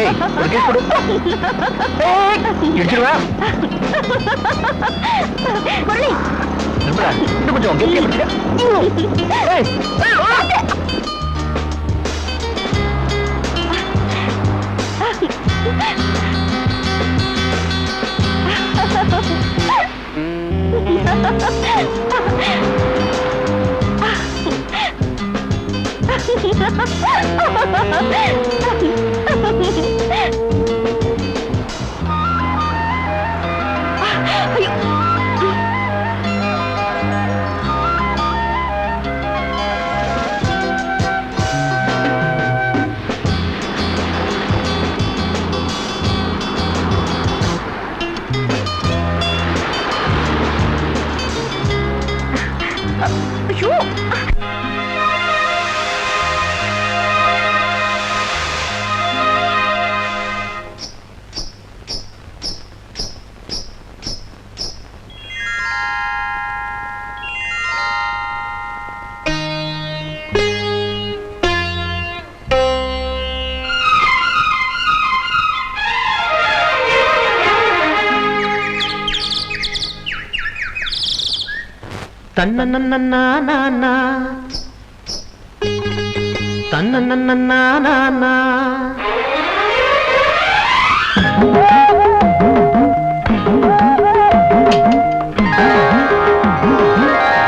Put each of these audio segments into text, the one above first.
ஏய் ஒரு கிஸ் கொடு. ஏய் இடிச்சிருவா முரளி நிமிடா இன்னும் கொஞ்சம் கெட்டியா பிடிச்சிக்க ஏய் ஏய் Ha ha ha ha! தன்னன்னா தன்னன்னா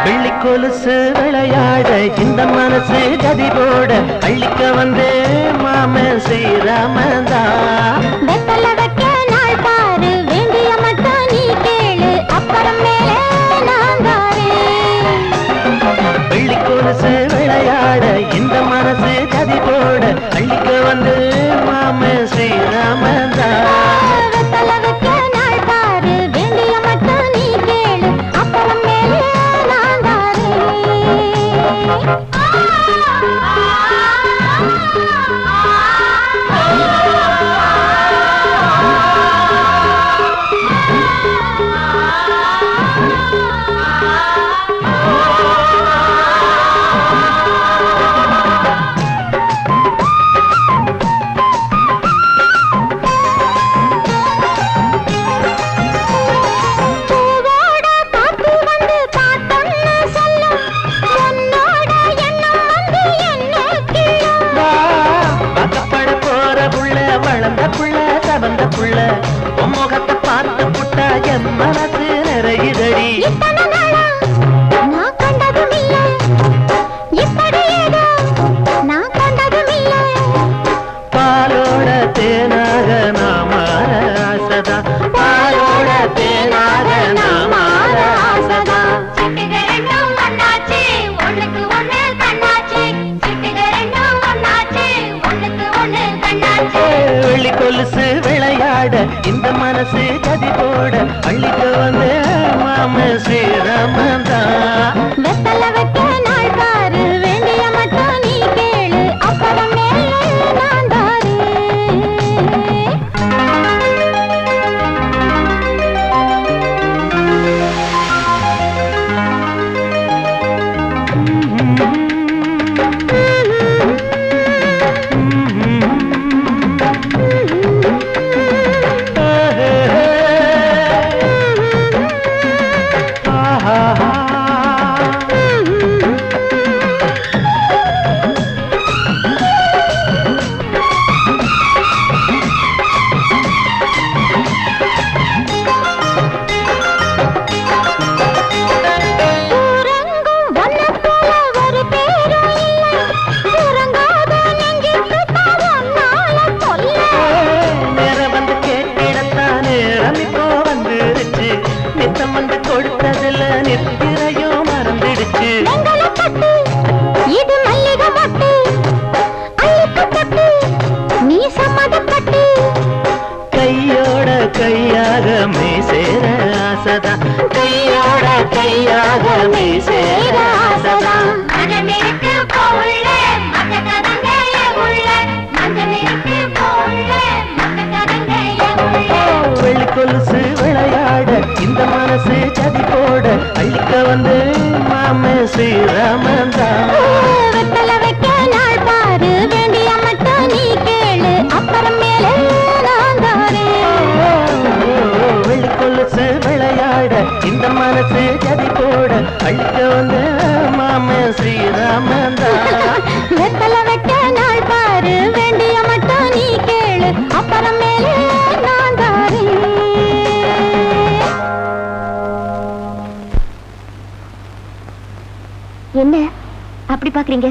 வெள்ளி கொலுசு விளையாட இந்த மனசு கதி போட அள்ளிக்க வந்தே மாமன் ஸ்ரீராமதா மனசு யாரோட பேராத நாமாத ஆசதா வெள்ளி கொலுசு விளையாட இந்த மனசு போட அள்ளிக்க வந்து மாம சீரமந்தா கையோட கையாக மீசேராசதா மனமிருக்கு போல மகதங்க உள்ள. மனமிருக்கு போல மகதங்க உள்ள. வெள்ளிக்கொலுசு விளையாட இந்த மனசு சதி போட அள்ளிக்க வந்து மாமே ஸ்ரீராமந்தா எதிர்பார்க்கறீங்க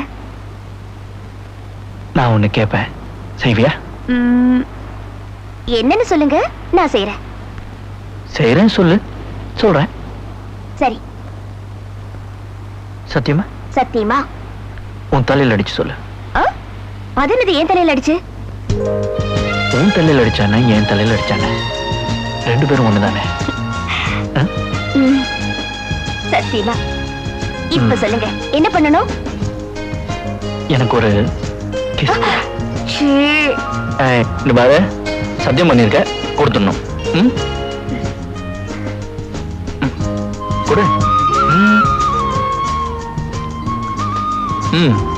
நான் ஒண்ணு கேட்பேன் செய்வியா? என்னன்னு சொல்லுங்க. நான் செய்யறேன் செய்யறேன்னு சொல்லு. சொல்றேன். சரி. சத்தியமா? சத்தியமா? உன் தலையில அடிச்சு சொல்லு? அது என்னது ஏன் தலையில அடிச்சு? உன் தலையில அடிச்சானே என் தலையில அடிச்சானே? ரெண்டு பேரும் ஒண்ணுதானே? சத்தியமா. இப்ப. சொல்லுங்க. என்ன பண்ணணும்? எனக்கு ஒரு இந்த பாரு. சத்தியம் பண்ணிருக்க. கொடுத்துடணும். ம்? கொடு. ம்.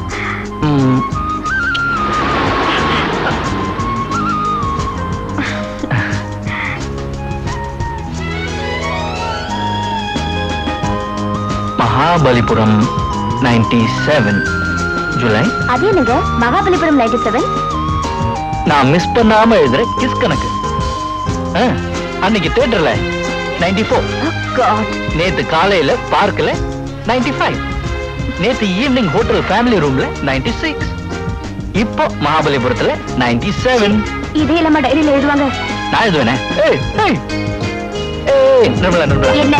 Mahabalipuram ninety seven July. அது என்னங்க? மகாபலிபுரம் நைன்டி செவன் நான் மிஸ் பண்ணாம எழுதுற கிஸ் கணக்கு. ஆ, அன்னைக்கு தியேட்டர்ல 94 ஃபோர் நேத்து காலையில பார்க்ல 95 ஃபைவ் நேத்து ஈவினிங் ஹோட்டல் ஃபேமிலி ரூம்ல 96 சிக்ஸ் இப்போ மகாபலிபுரத்துல 97 செவன் இதே இல்லாம டைரியில எழுதுவாங்க. நான் எழுதுவேனே? ஏய் ஏய். ஏய் நிர்மலா நிர்மலா. என்ன?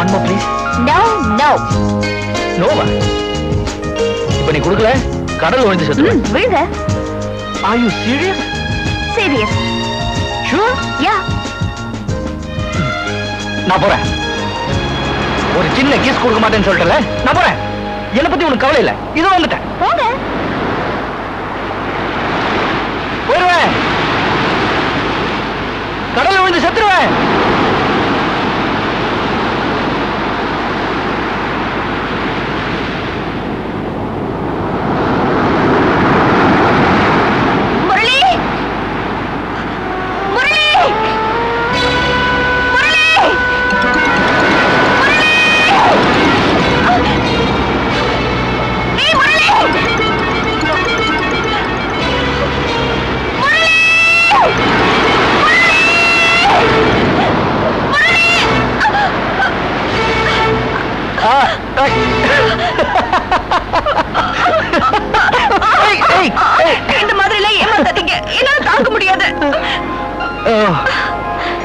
ஒன் மோ ப்ளீஸ் நோ நோ நோவா இப்போ நீ கொடுக்கல? கடல் விழுந்து செத்துருவேன் விழுங்க are you serious serious sure yeah நான் போறேன். ஒரு சின்ன கிஸ் கொடுக்க மாட்டேன்னு சொல்லிட்டல. நான் போறேன். என்ன பத்தி உனக்கு கவலை இல்ல. இதோ வந்துட்டேன். போங்க. போயிருவேன். கடல்ல விழுந்து செத்துருவேன்.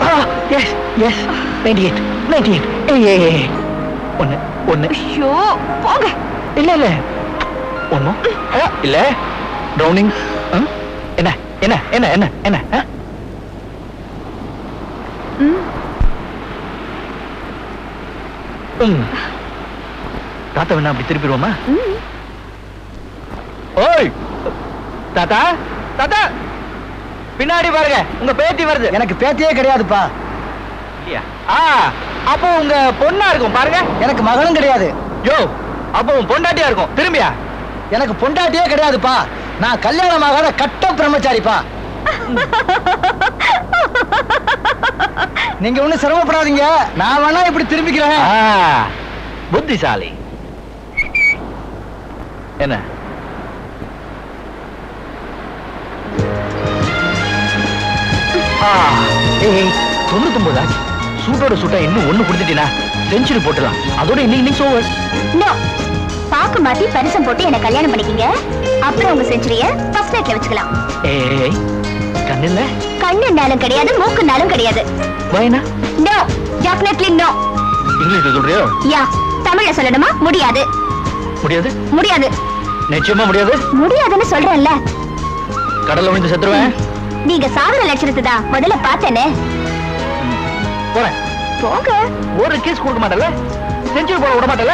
ஆ, yes, yes. 98, 98. ஏய், ஏய், ஏய். ஒண்ணு ஒண்ணு ஐயோ போங்க. இல்ல இல்ல. ஒண்ணு ஆ, இல்ல. ட்ரௌனிங் என்ன என்ன என்ன என்ன என்ன? ஆ? ம், ம். தாத்தா வேணா அப்படி திருப்பிடுவோமா. ஓய்! தாத்தா? தாத்தா! பின்னாடி பாருங்க உங்க பேத்தி வருது. எனக்கு பேத்தியே கிடையாதுப்பா. இல்லையா? ஆ அப்போ உங்க பொண்ணா இருக்கும் பாருங்க. எனக்கு மகனும் கிடையாது. யோ அப்போ உன் பொண்டாட்டியா இருக்கும் திரும்பியா? எனக்கு பொண்டாட்டியே கிடையாதுப்பா. நான் கல்யாணமாகாத கட்ட பிரம்மச்சாரிப்பா. நீங்க ஒண்ணும் சிரமப்படாதீங்க. நான் வேணா இப்படி திரும்பிக்கிறேன். ஆ, புத்திசாலி. என்ன? தொண்ணூத்தொன்பது ஆச்சு. சூட்டோட சூட்டா இன்னும் ஒண்ணு கொடுத்துட்டீனா? செஞ்சுரி போட்டுலாம் அதோட இன்னைக்கு இன்னைக்கு ஓவர் நோ. பாக்கு மாத்தி பரிசம் போட்டு என்ன கல்யாணம் பண்ணிக்கிங்க. அப்புறம் உங்க செஞ்சுரிய ஃபர்ஸ்ட் நைட்ல வச்சுக்கலாம். ஏய் கண்ணில்ல கண்ணுனாலும் கிடையாது மூக்குனாலும் கிடையாது. வயனா? நோ. டெஃபினெட்லி நோ இங்கிலீஷ்ல சொல்றியோ? யா. தமிழ்ல சொல்லணுமா? முடியாது. முடியாது? முடியாது. நிச்சயமா முடியாது? முடியாதுன்னு சொல்றேன்ல. கடல்ல விழுந்து செத்துருவேன். நீங்க சாகுற லட்சணத்தை தான் முதல்ல பார்த்தேனே. போறேன். போங்க. ஒரு கேஸ் கொடுக்க மாட்டல செஞ்சுரி போட விட மாட்டல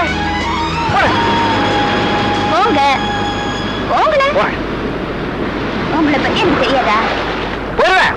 போறேன். போங்க. போறேன். உங்களை பத்தி எனக்கு தெரியாதா? போயிருவேன்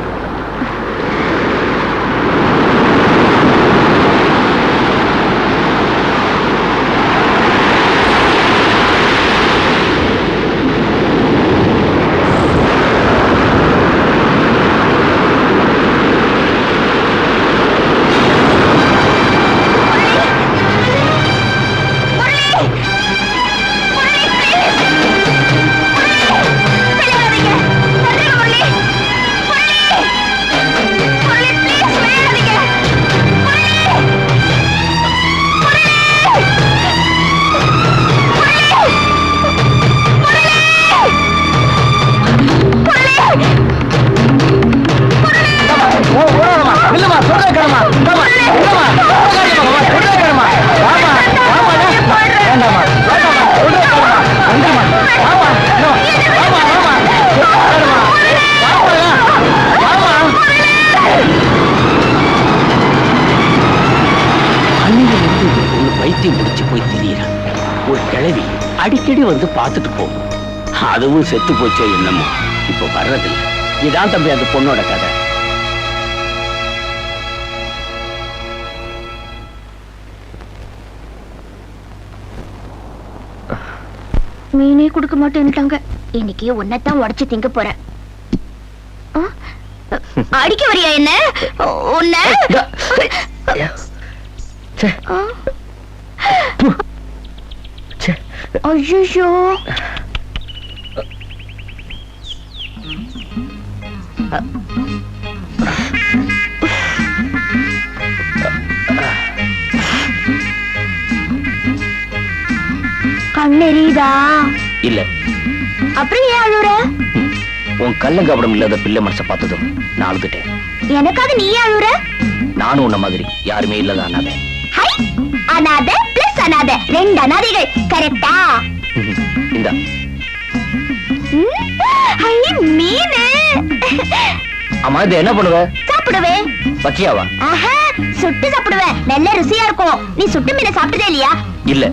வந்து பார்த்துட்டு போகும் அதுவும் செத்து போச்சோ என்னமோ. இப்ப வர்றதில்ல. இதான் தம்பி அந்த பொண்ணோட கதை. மீனே கொடுக்க மாட்டேன்ட்டாங்க இன்னைக்கு உன்னைத்தான் உடைச்சு திங்க போறேன்? அடிக்க வரியா என்ன? உன்ன? ஐயோ கண்ணெறியுதா இல்ல. அப்புறம் ஏன் அழுற உன் கள்ளங்கபடம் இல்லாத பிள்ளை மனசை பார்த்ததும் நான் அழுதுட்டேன். எனக்காக நீ அழுற நானும் உன்ன மாதிரி யாருமே இல்லதான் அனாதை. அனாத? ரெண்டு அனாதைகள் கரெக்டா? இந்த. மீனு. அம்மா இது என்ன பண்ணுவ? சாப்பிடுவேன் பச்சையாவா? ஆஹா சுட்டு சாப்பிடுவேன் நல்ல ருசியா இருக்கும். நீ சுட்டு மீனை சாப்பிட்டதே இல்லையா? இல்ல.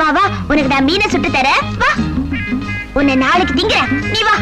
வா வா உனக்கு நான் மீனை சுட்டு தரேன். வா. உன்னை நாளைக்கு திங்கிறேன். நீ வா.